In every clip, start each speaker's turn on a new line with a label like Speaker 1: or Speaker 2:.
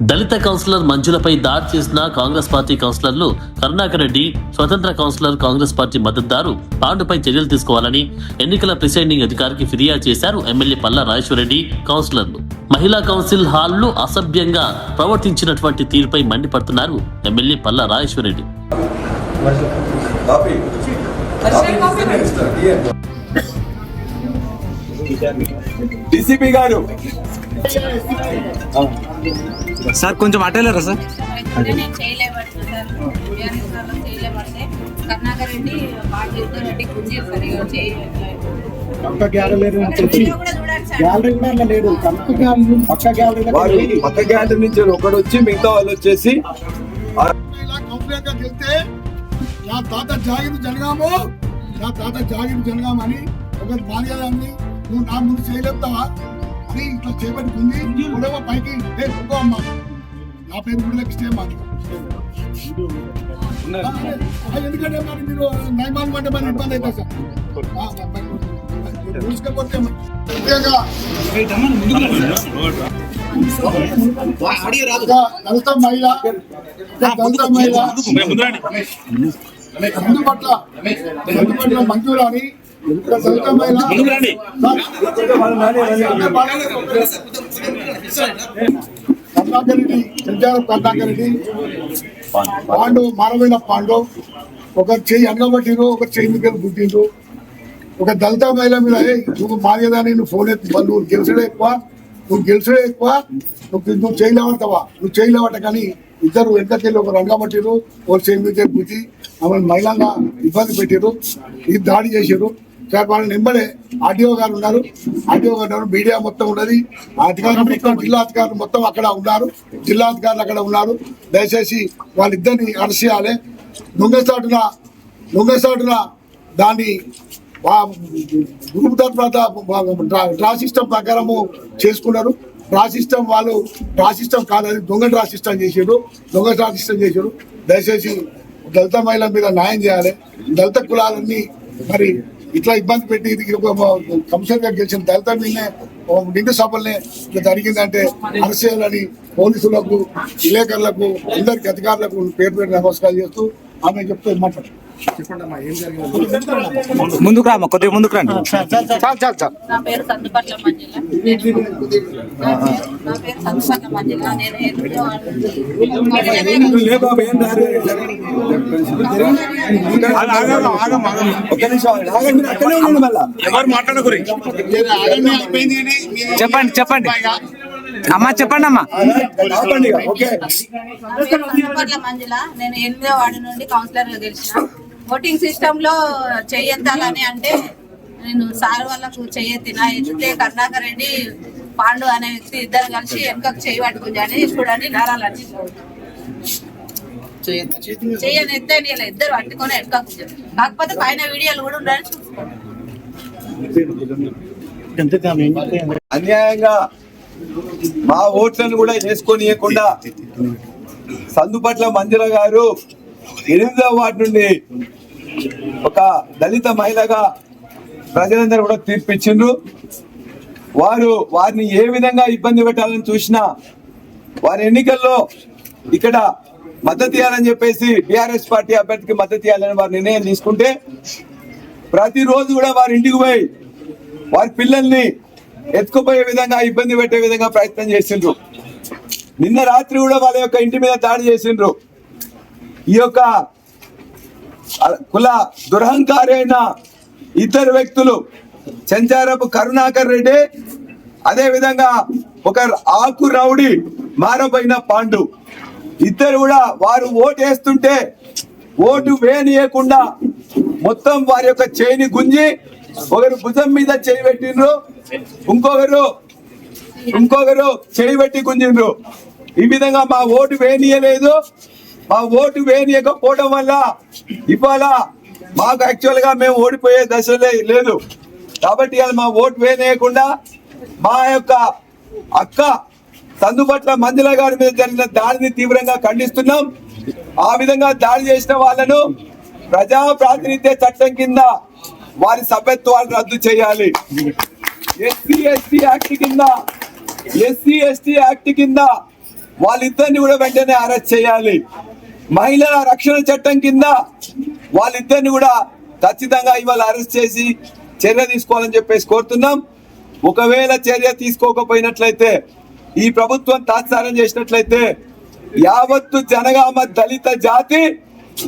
Speaker 1: దళిత councillor మంజులపై దాడి చేసిన Congress party కౌన్సిలర్లు కరుణాకర్ రెడ్డి స్వతంత్ర కౌన్సిలర్ కాంగ్రెస్ పార్టీ మద్దతుదారు పాండుపై చర్యలు తీసుకోవాలని ఎన్నికల ప్రిసైడింగ్ అధికారికి ఫిర్యాదు చేశారు ఎమ్మెల్యే పల్లా రాజేశ్వరరెడ్డి కౌన్సిలర్లు. మహిళా కౌన్సిల్ హాల్లో అసభ్యంగా ప్రవర్తించినటువంటి తీరుపై మండిపడుతున్నారు ఎమ్మెల్యే పల్లా రాజేశ్వరరెడ్డి.
Speaker 2: రెడ్డి డిసిపి గారు.
Speaker 3: సార్ కొంచెం అట్టలేరా సార్?
Speaker 4: వాళ్ళు కర్ణాకర్ రెడ్డి
Speaker 5: పక్క గ్యాలరీ నుంచి గ్యాలరీ కూడా కంపు గ్యాలరీ పక్క గ్యాలరీ
Speaker 2: వారు పక్క గ్యాలరీ నుంచి ఒకడు వచ్చి మిగతా వాళ్ళు వచ్చేసి
Speaker 5: ఇలా కంప్లీట్గా గెలిస్తే నా తాత జాగిరి జనగాము నా తాత జాగిరి జనగాము అని ఒకటి బాధ్యతని నువ్వు నా ముందు చేయలేపుతావా? అని ఇట్లా చేపట్టుకుంది ఉడవ పైకి. ఇంకో అమ్మ. నా పేరు కూడా ఇస్తే మాకు ఎందుకంటే మరి మీరు నైమాన్ అంటే మరి ఇబ్బంది అవుతుంది సార్. చూసుకోకపోతే ముఖ్యంగా దళిత మహిళ. దళిత మహిళ. మంజూరాని ఒక దళిత మహిళ కర్ణాకర్ రెడ్డి సంచారం కర్ణాకర్ రెడ్డి పాండు మానవైన పాండు. ఒక చెయ్యి అన్నబట్టిరు ఒక చెయ్యి మీద గుద్దిండ్రు. ఒక దళిత మహిళ మీద నువ్వు మారేదాన్ని నువ్వు ఫోన్ ఎత్తు నువ్వు గెలిచడే ఎక్కువ నువ్వు గెలిచడే ఎక్కువ నువ్వు నువ్వు చేయలేవడతావా నువ్వు చేయలేవట కానీ ఇద్దరు వెనకకెళ్ళి ఒక రంగబట్టిరు ఒక చెయ్యి మీద గుచ్చి ఆమె మహిళంగా ఇబ్బంది పెట్టారు ఈ దాడి చేశారు వాళ్ళని నిమ్మడే ఆర్డీఓ గారు ఉన్నారు. ఆర్డీఓ గారు ఉన్నారు. మీడియా మొత్తం ఉన్నది. అధికారులు మొత్తం జిల్లా అధికారులు మొత్తం అక్కడ ఉన్నారు. జిల్లా అధికారులు అక్కడ ఉన్నారు. దయచేసి వాళ్ళిద్దరిని అరెస్ట్ చేయాలి. దొంగసాటున దొంగసాటున దాన్ని గ్రూప్ తరఫున డ్రా సిస్టమ్ ప్రకారము చేసుకున్నారు. డ్రా సిస్టమ్ వాళ్ళు డ్రా సిస్టమ్ కాదు అది దొంగ డ్రా సిస్టమ్ చేసారు దొంగ డ్రా సిస్టమ్ చేసారు దయచేసి దళిత మహిళల మీద న్యాయం చేయాలి. దళిత కులాలన్నీ మరి ఇట్లా ఇబ్బంది పెట్టి ఇది కమిషనర్గా గెలిచిన దళిత మీదనే నిండు సభల్ని ఇట్లా జరిగిందంటే అరసేయాలని చేయాలని పోలీసులకు విలేకరులకు అందరికి అధికారులకు పేరు పేరు నమస్కారం చేస్తూ ఆమె చెప్తే మాట్లాడు.
Speaker 3: ముందుకు రామ్మా కొద్దిగా ముందుకు రండి. చాలు చాలు చాలు.
Speaker 4: నా పేరు సందుపట్ల మంజుల. నా పేరు- సందుపట్ల మంజుల. నేను ఎనిమిదో
Speaker 3: చెప్పండి చెప్పండి. అమ్మా చెప్పండి అమ్మా
Speaker 4: సందుపట్ల మంజుల. నేను ఎనిమిదో వార్డు నుండి కౌన్సిలర్గా గెలిచిన. ఓటింగ్ సిస్టమ్లో చెయ్యెత్తాలని అంటే నేను సార్ వాళ్ళకు చెయ్యెత్తిన ఎత్తితే కరుణాకర్ రెడ్డి పాండు అనే వ్యక్తి ఇద్దరు కలిసి వెనుకకు చేయి పట్టుకుంటాని చూడండి నరాలని చెయ్యని ఎత్తే నేను ఇద్దరు పట్టుకొని వెనుకకు కాకపోతే పైన వీడియోలు కూడా ఉండాలని చూసుకోండి.
Speaker 2: అన్యాయంగా మా ఓట్లను కూడా వేసుకొనియకుండా సందుపట్ల మంజుల గారు ఎనిమిదవ వార్డు నుండి ఒక దళిత మహిళగా ప్రజలందరూ కూడా తీర్పిచ్చిండ్రు. వారు వారిని ఏ విధంగా ఇబ్బంది పెట్టాలని చూసినా వారి ఎన్నికల్లో ఇక్కడ మద్దతు ఇవ్వాలని చెప్పేసి బీఆర్ఎస్ పార్టీ అభ్యర్థికి మద్దతు ఇవ్వాలని వారు నిర్ణయం తీసుకుంటే ప్రతిరోజు కూడా వారి ఇంటికి పోయి వారి పిల్లల్ని ఎత్తుకుపోయే విధంగా ఇబ్బంది పెట్టే విధంగా ప్రయత్నం చేసిండ్రు. నిన్న రాత్రి కూడా వాళ్ళ యొక్క ఇంటి మీద దాడి చేసిండ్రు. ఈ యొక్క కుల దురహంకారైన ఇద్దరు వ్యక్తులు చెంచారపు కరుణాకర్ రెడ్డి అదే విధంగా ఒక ఆకు రౌడి మారబోయిన పాండు. ఇద్దరు కూడా వారు ఓటు వేస్తుంటే ఓటు వేనియకుండా మొత్తం వారి యొక్క చేయిని గుంజి ఒకరు భుజం మీద చేయి పెట్టిండ్రు ఇంకొకరు ఇంకొకరు చేయి పెట్టి గుంజిండ్రు. ఈ విధంగా మా ఓటు వేనియలేదు మా ఓటు వేనియకపోవడం వల్ల ఇవాళ మాకు యాక్చువల్గా మేము ఓడిపోయే దశలే లేదు. కాబట్టి అది మా ఓటు వేయకుండా మా యొక్క అక్క తందుపట్ల మందిల గారి మీద జరిగిన దాడిని తీవ్రంగా ఖండిస్తున్నాం. ఆ విధంగా దాడి చేసిన వాళ్ళను ప్రజా ప్రాతినిధ్య చట్టం కింద వారి సభ్యత్వాలు రద్దు చేయాలి. ఎస్సీ ఎస్టీ యాక్ట్ కింద ఎస్సీ ఎస్టీ యాక్ట్ కింద వాళ్ళిద్దరిని కూడా వెంటనే అరెస్ట్ చేయాలి. మహిళల రక్షణ చట్టం కింద వాళ్ళిద్దరిని కూడా ఖచ్చితంగా ఇవాళ అరెస్ట్ చేసి చర్య తీసుకోవాలని చెప్పేసి కోరుతున్నాం. ఒకవేళ చర్య తీసుకోకపోయినట్లయితే ఈ ప్రభుత్వం తాత్సారం చేసినట్లయితే యావత్తు జనగామ దళిత జాతి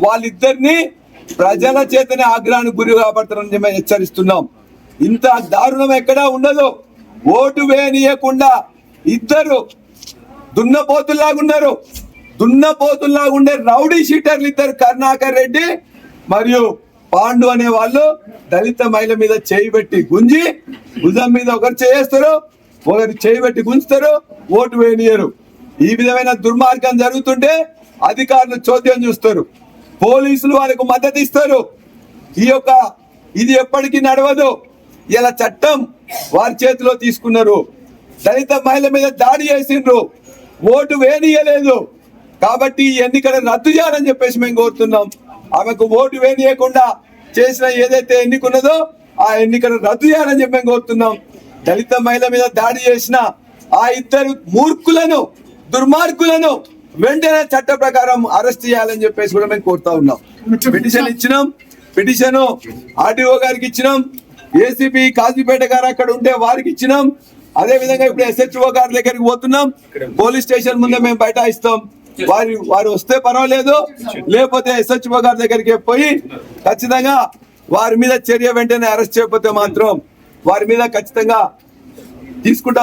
Speaker 2: వాళ్ళిద్దరిని ప్రజల చేతనే ఆగ్రహానికి గురి కాబడతారని మేము హెచ్చరిస్తున్నాం. ఇంత దారుణం ఎక్కడా ఉండదు. ఓటు వేయనీయకుండా ఇద్దరు దున్నపోతుల్లాగా దున్నపోతుల్లా దున్నపోతుల్లాగా ఉండే రౌడీ షీటర్లు ఇద్దరు కరుణాకర్ రెడ్డి మరియు పాండు అనే వాళ్ళు దళిత మహిళ మీద చేయి పెట్టి గుంజి భుజం మీద ఒకరు చేస్తారు ఒకరు చేయి పెట్టి గుంజుతారు ఓటు వేయనియరు ఈ విధమైన దుర్మార్గం జరుగుతుంటే అధికారులు చోద్యం చూస్తారు. పోలీసులు వాళ్ళకు మద్దతు ఇస్తారు. ఈ యొక్క ఇది ఎప్పటికీ నడవదు. ఇలా చట్టం వారి చేతిలో తీసుకున్నారు. దళిత మహిళ మీద దాడి చేసిండ్రు. ఓటు వేనియలేదు కాబట్టి ఈ ఎన్నికలు రద్దు చేయాలని చెప్పేసి మేము కోరుతున్నాం. ఆమెకు ఓటు వేనియకుండా చేసిన ఏదైతే ఎన్నికున్నదో ఆ ఎన్నికలు రద్దు చేయాలని చెప్పి మేము కోరుతున్నాం. దళిత మహిళ మీద దాడి చేసిన ఆ ఇద్దరు మూర్ఖులను దుర్మార్గులను వెంటనే చట్ట ప్రకారం అరెస్ట్ చేయాలని చెప్పేసి కూడా మేము కోరుతా ఉన్నాం. పిటిషన్ ఇచ్చినాం. పిటిషన్ ఆర్టీఓ గారికి ఇచ్చినాం. ఏసీపీ కాజీపేట గారు అక్కడ ఉంటే వారికి ఇచ్చినాం. అదే విధంగా ఇప్పుడు ఎస్హెచ్ఓ గారి దగ్గరికి పోతున్నాం. పోలీస్ స్టేషన్ ముందే మేము బైఠాయిస్తాం. వారి వారు వస్తే పర్వాలేదు. లేకపోతే ఎస్హెచ్ఓ గారి దగ్గరికి పోయి ఖచ్చితంగా వారి మీద చర్య వెంటనే అరెస్ట్ చేయకపోతే మాత్రం వారి మీద ఖచ్చితంగా తీసుకుంటాం